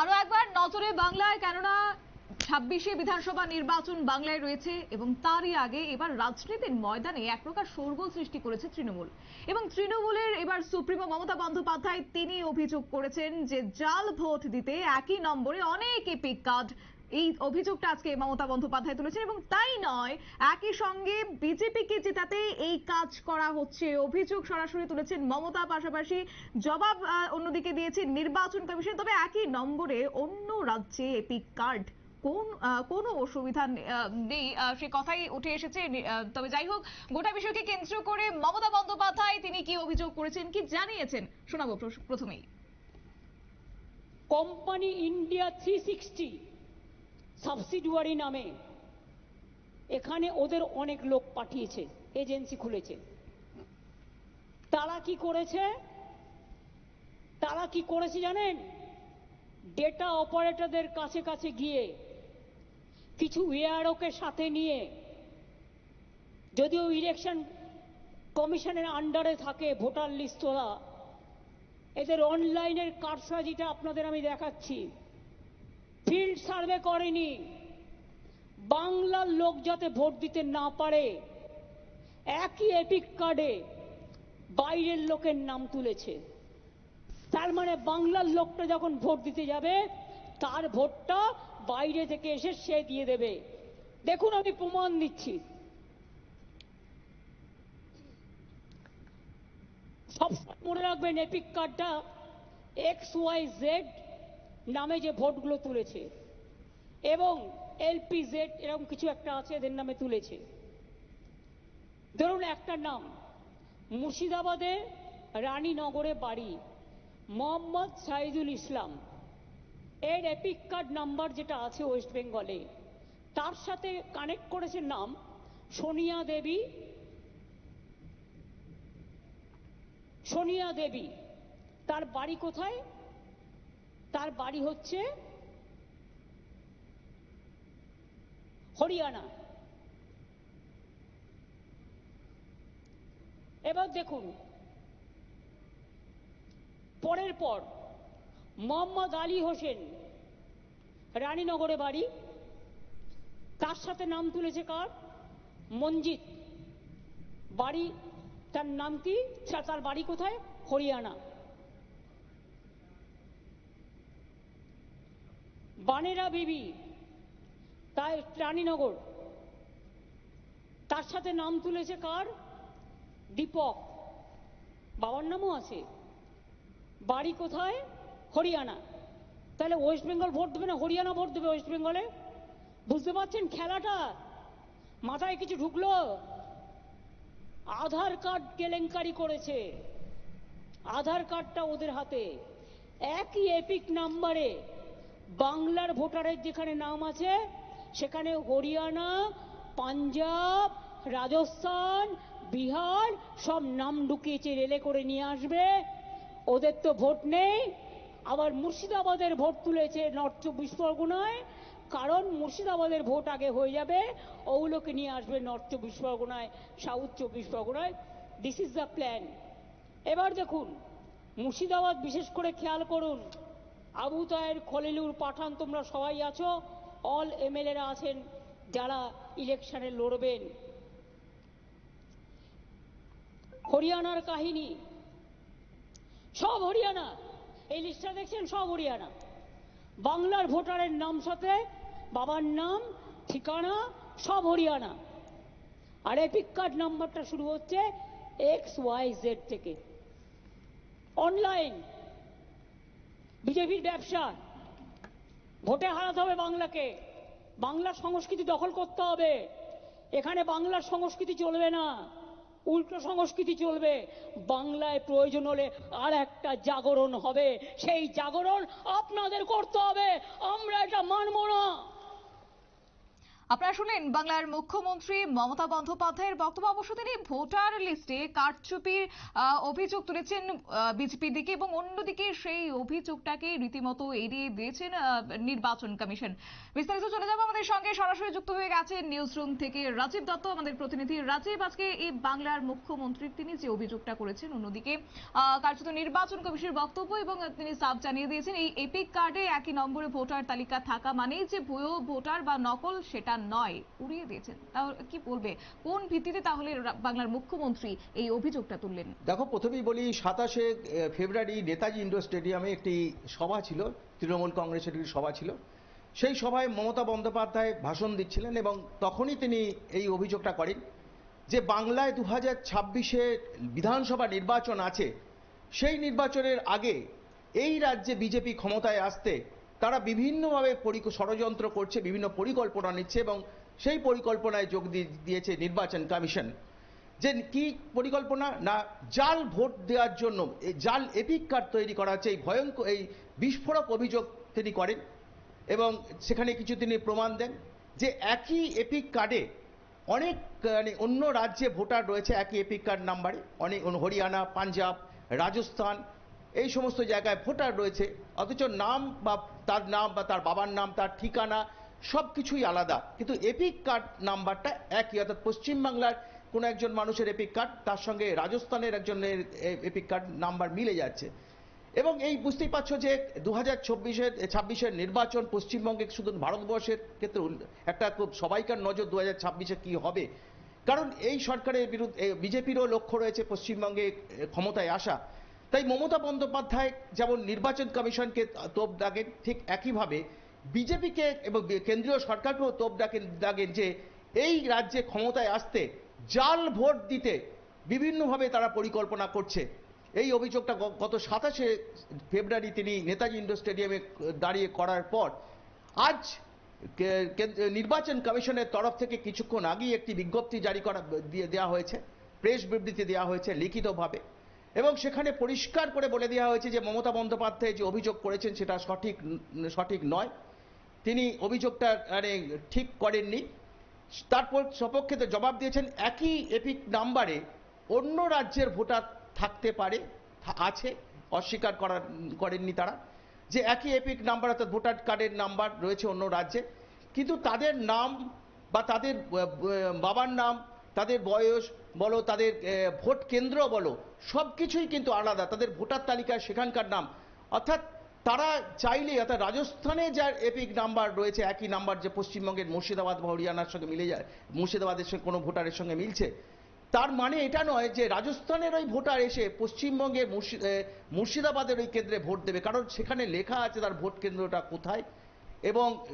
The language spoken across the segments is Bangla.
আরও একবার নজরে বাংলায়, কেননা ছাব্বিশে বিধানসভা নির্বাচন বাংলায় রয়েছে এবং তারই আগে এবার রাজনীতির ময়দানে এক প্রকার শোরগোল সৃষ্টি করেছে তৃণমূল। এবং তৃণমূলের এবার সুপ্রিমো মমতা বন্দ্যোপাধ্যায় তিনি অভিযোগ করেছেন যে জাল ভোট দিতে একই নম্বরে অনেক এপিক কার্ড এই অভিযোগটা আজকে মমতা বন্দ্যোপাধ্যায় তুলেছেন এবং তাই নয়, একই সঙ্গে বিজেপিকে জেতাতে এই কাজ করা হচ্ছে। অভিযোগ সরাসরি তুলেছেন মমতা, পাশাপাশি জবাব অন্যদিকে দিয়েছে নির্বাচন কমিশন। তবে একই নম্বরে অন্য রাজ্যে এপিক কার্ড কোন কোনো অসুবিধা নেই। সে কথাই উঠে এসেছে। তবে যাই হোক, গোটা বিষয়কে কেন্দ্র করে মমতা বন্দ্যোপাধ্যায় তিনি কি অভিযোগ করেছেন কি জানিয়েছেন? শোনাবো প্রথমেই। Company India three sixty subsidiary নামে। এখানে ওদের অনেক লোক পাঠিয়েছে, এজেন্সি খুলেছে। তারা কি করেছে? তারা কি করেছে জানেন? ডেটা অপারেটরদের কাছে কাছে গিয়ে কিছু এআরওকে সাথে নিয়ে, যদিও ইলেকশন কমিশনের আন্ডারে থাকে ভোটার লিস্ট তোলা এদের অনলাইনের কারসাজিটা আপনাদের আমি দেখাচ্ছি। ফিল্ড সার্ভে করেনি। বাংলার লোক যাতে ভোট দিতে না পারে, একই এপিক কার্ডে বাইরের লোকের নাম তুলেছে। তার মানে বাংলার লোকটা যখন ভোট দিতে যাবে, তার ভোটটা বাইরে থেকে এসে সে দিয়ে দেবে। দেখুন আমি প্রমাণ দিচ্ছি। সবসময় মনে রাখবেন এপিক কার্ডটা এক্স ওয়াই জেড নামে যে ভোটগুলো তুলেছে। এবং এলপি জেড এরকম কিছু একটা আছে, এদের নামে তুলেছে। ধরুন একটা নাম, মুর্শিদাবাদে রানীনগরে বাড়ি, মোহাম্মদ সাইদুল ইসলাম। এর এপিক কার্ড নাম্বার যেটা আছে ওয়েস্ট বেঙ্গলে, তার সাথে কানেক্ট করেছে নাম সোনিয়া দেবী। সোনিয়া দেবী, তার বাড়ি কোথায়? তার বাড়ি হচ্ছে হরিয়ানা। এবার দেখুন, পরের পর মোহাম্মদ আলী হোসেন রানীনগরে বাড়ি, তার সাথে নাম তুলেছে কার? মঞ্জিত। বাড়ি, তার নাম কি? তার বাড়ি কোথায়? হরিয়ানা। বানেরা বিবি, তাই রানীনগর। তার সাথে নাম তুলেছে কার? দীপক। বাবার নামও আছে। বাড়ি কোথায়? হরিয়ানা। তাহলে ওয়েস্ট বেঙ্গল ভোট দেবে না হরিয়ানা ভোট দেবে ওয়েস্ট বেঙ্গলে? বুঝতে পারছেন খেলাটা? মাথায় কিছু ঢুকলো? আধার কার্ড কেলেঙ্কারি করেছে। আধার কার্ডটা ওদের হাতে। একই এপিক নাম্বারে বাংলার ভোটারের যেখানে নাম আছে, সেখানে হরিয়ানা, পাঞ্জাব, রাজস্থান, বিহার, সব নাম ঢুকিয়েছে রেলে করে নিয়ে আসবে। ওদের তো ভোট নেই। আবার মুর্শিদাবাদের ভোট তুলেছে নর্থ চব্বিশ পরগনায়। কারণ মুর্শিদাবাদের ভোট আগে হয়ে যাবে, ওগুলোকে নিয়ে আসবে নর্থ চব্বিশ পরগনায়, সাউথ চব্বিশ পরগনায়। দিস ইজ দ্য প্ল্যান এবার দেখুন, মুর্শিদাবাদ বিশেষ করে খেয়াল করুন। আবু তায়ের খলিলুর পাঠান তোমরা সবাই আছো? অল এমএলএরা আছেন, যারা ইলেকশনে লড়বেন। হরিয়ানার কাহিনী। সব হরিয়ানা। এই লিস্টটা দেখছেন? সব হরিয়ানা। বাংলার ভোটারের নাম সাথে, বাবার নাম, ঠিকানা, সব হরিয়ানা। আর এপিক কার্ড নাম্বারটা শুরু হচ্ছে এক্স ওয়াই জেড থেকে। অনলাইন বিজেপির ব্যবসা। ভোটে হারাতে হবে বাংলাকে। বাংলার সংস্কৃতি দখল করতে হবে। এখানে বাংলার সংস্কৃতি চলবে না। উল্টো সংস্কৃতি চলবে। বাংলায় প্রয়োজন হলে আর একটা জাগরণ হবে। সেই জাগরণ আপনাদের করতে হবে। আমরা এটা মানব না। আপনারা শুনলেন বাংলার মুখ্যমন্ত্রী মমতা বন্দ্যোপাধ্যায়ের বক্তব্য। অবশ্য তিনি ভোটার লিস্টে কারচুপির অভিযোগ তুলেছেন বিজেপির দিকে এবং অন্যদিকে সেই অভিযোগটাকে রীতিমতো এড়িয়ে দিয়েছেন নির্বাচন কমিশন। বিস্তারিত চলে যাব আমাদের সঙ্গে। সরাসরি যুক্ত হয়ে গেছে নিউজ রুম থেকে রাজীব দত্ত, আমাদের প্রতিনিধি। রাজীব, আজকে এই বাংলার মুখ্যমন্ত্রী তিনি যে অভিযোগটা করেছেন, অন্যদিকে কার্যত নির্বাচন কমিশনের বক্তব্য এবং তিনি সাফ জানিয়ে দিয়েছেন, এই এপিক কার্ডে একই নম্বরে ভোটার তালিকা থাকা মানেই যে ভুয়ো ভোটার বা নকল সেটা নয়, উড়িয়ে দিয়েছেন। তাহলে কি বলবে? কোন ভিত্তিতে তাহলে বাংলার মুখ্যমন্ত্রী এই অভিযোগটা তুললেন? দেখো, প্রথমেই বলি, সাতাশে ফেব্রুয়ারি নেতাজি ইন্ডোর স্টেডিয়ামে একটি সভা ছিল, তৃণমূল কংগ্রেসের একটি সভা ছিল। সেই সভায় মমতা বন্দ্যোপাধ্যায় ভাষণ দিচ্ছিলেন এবং তখনই তিনি এই অভিযোগটা করেন যে বাংলায় দু হাজার ছাব্বিশে বিধানসভা নির্বাচন আছে। সেই নির্বাচনের আগে এই রাজ্যে বিজেপি ক্ষমতায় আসতে তারা বিভিন্নভাবে ষড়যন্ত্র করছে, বিভিন্ন পরিকল্পনা নিচ্ছে এবং সেই পরিকল্পনায় যোগ দিয়ে- দিয়েছে নির্বাচন কমিশন। যে কি পরিকল্পনা? না, জাল ভোট দেওয়ার জন্য জাল এপিক কার্ড তৈরি করা হচ্ছে, এই ভয়ঙ্কর এই বিস্ফোরক অভিযোগ তিনি করেন এবং সেখানে কিছু তিনি প্রমাণ দেন যে একই এপিক কার্ডে অনেক মানে অন্য রাজ্যে ভোটার রয়েছে একই এপিক কার্ড নাম্বারে অনেক হরিয়ানা, পাঞ্জাব, রাজস্থান এই সমস্ত জায়গায় ভোটার রয়েছে, অথচ নাম বা তার নাম বা তার বাবার নাম, তার ঠিকানা সব কিছুই আলাদা। কিন্তু এপিক কার্ড নাম্বারটা একই, অর্থাৎ পশ্চিমবাংলার কোনো একজন মানুষের এপিক কার্ড, তার সঙ্গে রাজস্থানের একজনের এপিক কার্ড নাম্বার মিলে যাচ্ছে। এবং এই বুঝতেই পারছ যে দু হাজার চব্বিশের, ছাব্বিশের নির্বাচন পশ্চিমবঙ্গে শুধু ভারতবর্ষের ক্ষেত্রে একটা খুব সবাইকার নজর দু হাজার ছাব্বিশে কী হবে। কারণ এই সরকারের বিরুদ্ধে বিজেপিরও লক্ষ্য রয়েছে পশ্চিমবঙ্গে ক্ষমতায় আসা। তাই মমতা বন্দ্যোপাধ্যায় যেমন নির্বাচন কমিশনকে তোপ দাগেন, ঠিক একইভাবে বিজেপিকে এবং কেন্দ্রীয় সরকারকেও তোপ ডাকেন দাগেন যে এই রাজ্যে ক্ষমতায় আসতে জাল ভোট দিতে বিভিন্নভাবে তারা পরিকল্পনা করছে। এই অভিযোগটা গত সাতাশে ফেব্রুয়ারি তিনি নেতাজি ইন্ডোর স্টেডিয়ামে দাঁড়িয়ে করার পর আজ নির্বাচন কমিশনের তরফ থেকে কিছুক্ষণ আগেই একটি বিজ্ঞপ্তি জারি করা, দিয়ে দেওয়া হয়েছে, প্রেস বিবৃতি দেওয়া হয়েছে লিখিতভাবে। এবং সেখানে পরিষ্কার করে বলে দেওয়া হয়েছে যে মমতা বন্দ্যোপাধ্যায় যে অভিযোগ করেছেন সেটা সঠিক সঠিক নয়। তিনি অভিযোগটা মানে ঠিক করেননি। তারপর সপক্ষে তো জবাব দিয়েছেন, একই এপিক নাম্বারে অন্য রাজ্যের ভোটার থাকতে পারে আছে, অস্বীকার করার, করেননি তারা। যে একই এপিক নাম্বার অর্থাৎ ভোটার কার্ডের নাম্বার রয়েছে অন্য রাজ্যে, কিন্তু তাদের নাম বা তাদের, বাবার নাম, তাদের বয়স বলো, তাদের ভোট কেন্দ্র বলো সব কিছুই কিন্তু আলাদা। তাদের ভোটার তালিকায় সেখানকার নাম। অর্থাৎ তারা চাইলে, অর্থাৎ রাজস্থানে যার এপিক নাম্বার রয়েছে, একই নাম্বার যে পশ্চিমবঙ্গের মুর্শিদাবাদ বা হরিয়ানার সঙ্গে মিলে যায়, মুর্শিদাবাদের সঙ্গে কোনো ভোটারের সঙ্গে মিলছে, তার মানে এটা নয় যে রাজস্থানের ওই ভোটার এসে পশ্চিমবঙ্গের মুর্শি- মুর্শিদাবাদের ওই কেন্দ্রে ভোট দেবে, কারণ সেখানে লেখা আছে তার ভোট কেন্দ্রটা কোথায় এবং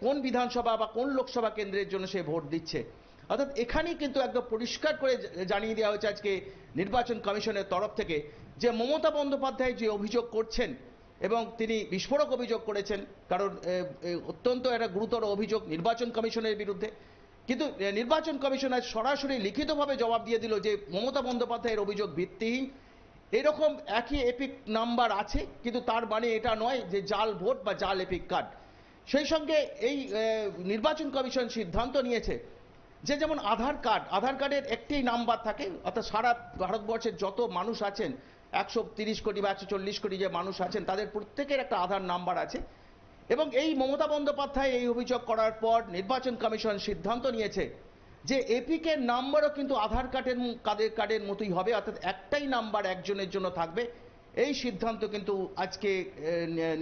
কোন বিধানসভা বা কোন লোকসভা কেন্দ্রের জন্য সে ভোট দিচ্ছে। অর্থাৎ এখানেই কিন্তু একদম পরিষ্কার করে জানিয়ে দেওয়া হয়েছে আজকে নির্বাচন কমিশনের তরফ থেকে যে মমতা বন্দ্যোপাধ্যায় যে অভিযোগ করছেন এবং তিনি বিস্ফোরক অভিযোগ করেছেন, কারণ অত্যন্ত একটা গুরুতর অভিযোগ নির্বাচন কমিশনের বিরুদ্ধে। কিন্তু নির্বাচন কমিশন আজ সরাসরি লিখিতভাবে জবাব দিয়ে দিল যে মমতা বন্দ্যোপাধ্যায়ের অভিযোগ ভিত্তিহীন। এরকম একই এপিক নাম্বার আছে, কিন্তু তার মানে এটা নয় যে জাল ভোট বা জাল এপিক কার্ড। সেই সঙ্গে এই নির্বাচন কমিশন সিদ্ধান্ত নিয়েছে যে যেমন আধার কার্ড, আধার কার্ডের একটি নাম্বার থাকে, অর্থাৎ সারা ভারতবর্ষের যত মানুষ আছেন, একশো তিরিশ কোটি বা একশো চল্লিশ কোটি যে মানুষ আছেন, তাদের প্রত্যেকের একটা আধার নাম্বার আছে। এবং এই মমতা বন্দ্যোপাধ্যায় এই অভিযোগ করার পর নির্বাচন কমিশন সিদ্ধান্ত নিয়েছে যে এপিকের নাম্বারও কিন্তু আধার কার্ডের কার্ডের কার্ডের মতোই হবে, অর্থাৎ একটাই নাম্বার একজনের জন্য থাকবে। এই সিদ্ধান্ত কিন্তু আজকে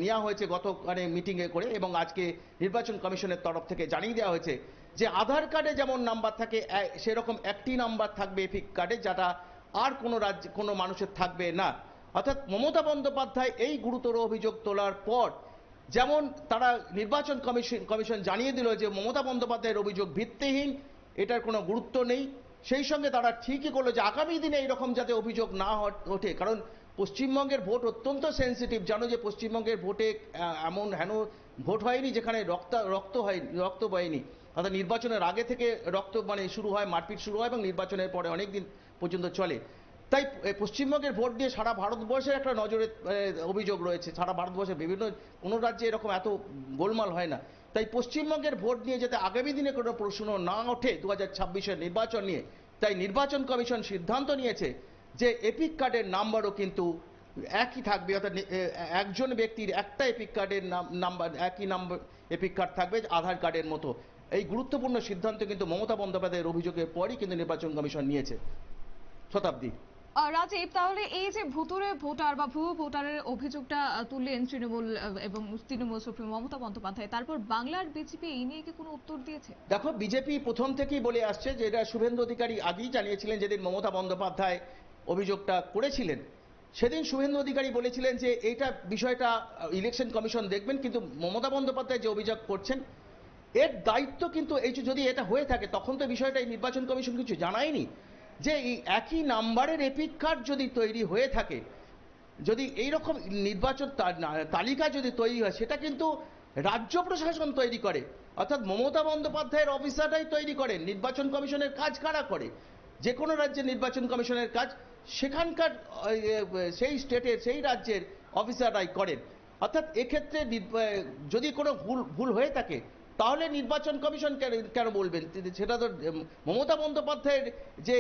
নেওয়া হয়েছে গত মানে মিটিংয়ে করে এবং আজকে নির্বাচন কমিশনের তরফ থেকে জানিয়ে দেওয়া হয়েছে যে আধার কার্ডে যেমন নাম্বার থাকে সেরকম একটি নাম্বার থাকবে এপিক কার্ডে যেটা আর কোনো রাজ্য, কোনো মানুষের থাকবে না। অর্থাৎ মমতা বন্দ্যোপাধ্যায় এই গুরুতর অভিযোগ তোলার পর যেমন তারা নির্বাচন কমিশন কমিশন জানিয়ে দিল যে মমতা বন্দ্যোপাধ্যায়ের অভিযোগ ভিত্তিহীন, এটার কোনো গুরুত্ব নেই। সেই সঙ্গে তারা ঠিকই করল যে আগামী দিনে এরকম যাতে অভিযোগ না ওঠে। কারণ পশ্চিমবঙ্গের ভোট অত্যন্ত সেন্সিটিভ জানো যে পশ্চিমবঙ্গের ভোটে এমন হেন ভোট হয়নি যেখানে রক্ত রক্ত হয়, রক্ত বয়নি। অর্থাৎ নির্বাচনের আগে থেকে রক্ত মানে শুরু হয়, মারপিট শুরু হয় এবং নির্বাচনের পরে অনেক দিন পর্যন্ত চলে। তাই পশ্চিমবঙ্গের ভোট দিয়ে সারা ভারতবর্ষের একটা নজরে অভিযোগ রয়েছে। সারা ভারতবর্ষের বিভিন্ন, কোনো রাজ্যে এরকম এত গোলমাল হয় না। তাই পশ্চিমবঙ্গের ভোট নিয়ে যাতে আগামী দিনে কোনো প্রশ্ন না ওঠে দু হাজার নির্বাচন নিয়ে, তাই নির্বাচন কমিশন সিদ্ধান্ত নিয়েছে যে এপিক কার্ডের নাম্বারও কিন্তু একই থাকবে অর্থাৎ একজন ব্যক্তির একটা এপিক কার্ডের নাম্বার একই নাম্বার এপিক কার্ড থাকবে আধার কার্ডের মতো। এই গুরুত্বপূর্ণ সিদ্ধান্ত কিন্তু মমতা বন্দ্যোপাধ্যায়ের অভিযোগের পরই কিন্তু নির্বাচন কমিশন নিয়েছে। শতাব্দী। রাজীব তাহলে এই যে ভুতুরে ভোটার বা ভুয়ো ভোটারের অভিযোগটা তুললেন তৃণমূল এবং তৃণমূল সুপ্রিমো মমতা বন্দ্যোপাধ্যায়। তারপর বাংলার বিজেপি এই নিয়ে কি কোনো উত্তর দিয়েছে? দেখো বিজেপি প্রথম থেকেই বলে আসছে যে এটা শুভেন্দু অধিকারী আগেই জানিয়েছিলেন যেদিন মমতা বন্দ্যোপাধ্যায় অভিযোগটা করেছিলেন। সেদিন শুভেন্দু অধিকারী বলেছিলেন যে এইটা বিষয়টা ইলেকশন কমিশন দেখবেন, কিন্তু মমতা বন্দ্যোপাধ্যায় যে অভিযোগ করছেন, এর দায়িত্ব কিন্তু এই যদি এটা হয়ে থাকে, তখন তো বিষয়টা এই নির্বাচন কমিশন কিছু জানায়নি। যে এই একই নাম্বারের এপিক কার্ড যদি তৈরি হয়ে থাকে, যদি এই রকম নির্বাচন তালিকা যদি তৈরি হয়, সেটা কিন্তু রাজ্য প্রশাসন তৈরি করে, অর্থাৎ মমতা বন্দ্যোপাধ্যায়ের অফিসাররাই তৈরি করেন নির্বাচন কমিশনের কাজ কারা করে? যে কোনো রাজ্যের নির্বাচন কমিশনের কাজ সেখানকার সেই স্টেটের, সেই রাজ্যের অফিসাররাই করেন। অর্থাৎ এক্ষেত্রে যদি কোনো ভুল ভুল হয়ে থাকে, তাহলে নির্বাচন কমিশন কেন বলবেন? সেটা তো মমতা বন্দ্যোপাধ্যায়ের যে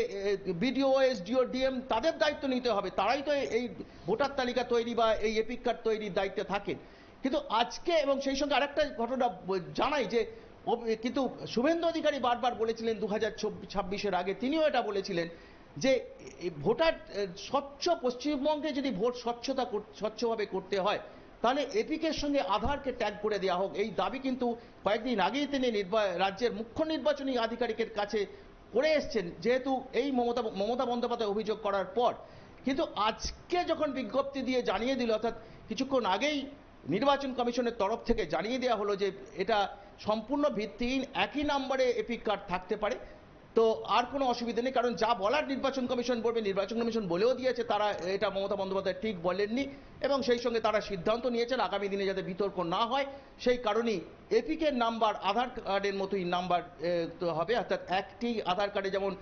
বিডিও, এসডিও, ডিএম, তাদের দায়িত্ব নিতে হবে। তারাই তো এই ভোটার তালিকা তৈরি বা এই এপিক কার্ড তৈরির দায়িত্বে থাকেন। কিন্তু আজকে এবং সেই সঙ্গে আরেকটা ঘটনা জানাই যে কিন্তু শুভেন্দু অধিকারী বারবার বলেছিলেন দু হাজার ছাব্বিশের আগে, তিনিও এটা বলেছিলেন যে ভোটার স্বচ্ছ পশ্চিমবঙ্গে যদি ভোট স্বচ্ছতা স্বচ্ছভাবে করতে হয়, তাহলে এপিকের সঙ্গে আধারকে ট্যাগ করে দেওয়া হোক। এই দাবি কিন্তু কয়েকদিন আগেই তিনি রাজ্যের মুখ্য নির্বাচনী আধিকারিকের কাছে করে এসছেন, যেহেতু এই মমতা মমতা বন্দ্যোপাধ্যায় অভিযোগ করার পর। কিন্তু আজকে যখন বিজ্ঞপ্তি দিয়ে জানিয়ে দিল, অর্থাৎ কিছুক্ষণ আগেই নির্বাচন কমিশনের তরফ থেকে জানিয়ে দেওয়া হলো যে এটা সম্পূর্ণ ভিত্তিহীন, একই নাম্বারে এপিক কার্ড থাকতে পারে তো আর কোনো অসুবিধা নেই, কারণ যা বলার নির্বাচন কমিশন বলবে, নির্বাচন কমিশন বলেও দিয়েছে তারা, এটা মমতা বন্দ্যোপাধ্যায় ঠিক বলেননি, এবং সেই সঙ্গে তারা সিদ্ধান্ত নিয়েছেন আগামী দিনে যাতে বিতর্ক না হয়, সেই কারণেই এপিকের নাম্বার আধার কার্ডের মতোই নাম্বার হবে, অর্থাৎ একটি আধার কার্ডে যেমন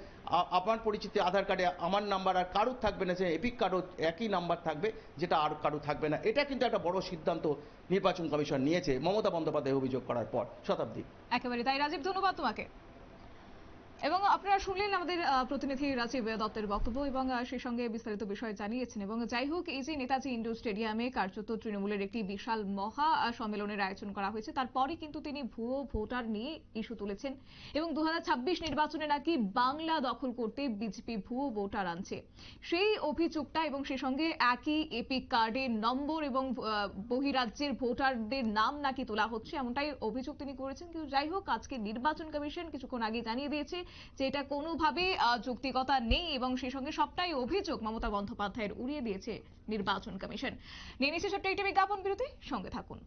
আমার পরিচিতি আধার কার্ডে আমার নাম্বার আর কারুর থাকবে না সে এপিক কার্ডও একই নাম্বার থাকবে, যেটা আর কারুর থাকবে না। এটা কিন্তু একটা বড় সিদ্ধান্ত নির্বাচন কমিশন নিয়েছে, মমতা বন্দ্যোপাধ্যায় অভিযোগ করার পর, শতাব্দী। একেবারে তাই, রাজীব, ধন্যবাদ তোমাকে। এবং আপনারা শুনলেন আমাদের প্রতিনিধি রাজীব দত্তের বক্তব্য এবং সেই সঙ্গে বিস্তারিত বিষয় জানিয়েছেন। এবং যাই হোক, এই যে নেতাজি ইন্ডোর স্টেডিয়ামে কার্যত তৃণমূলের একটি বিশাল মহা সম্মেলনের আয়োজন করা হয়েছে, তারপরে কিন্তু তিনি ভুয়ো ভোটার নিয়ে ইস্যু তুলেছেন এবং দু হাজার ছাব্বিশ নির্বাচনে নাকি বাংলা দখল করতে বিজেপি ভুয়ো ভোটার আনছে। সেই অভিযোগটা এবং সেই সঙ্গে একই এপিক কার্ডের নম্বর এবং বহিরাজ্যের ভোটারদের নাম নাকি তোলা হচ্ছে, এমনটাই অভিযোগ তিনি করেছেন। কিন্তু যাই হোক, আজকে নির্বাচন কমিশন কিছুক্ষণ আগে জানিয়ে দিয়েছে যে এটা কোনোভাবে যৌক্তিকতা নেই এবং সেই সঙ্গে সবটাই অভিযোগ মমতা বন্দ্যোপাধ্যায়ের উড়িয়ে দিয়েছে নির্বাচন কমিশন। নিয়ে নিচ্ছে ছোট্ট একটি বিজ্ঞাপন বিরতি, সঙ্গে থাকুন।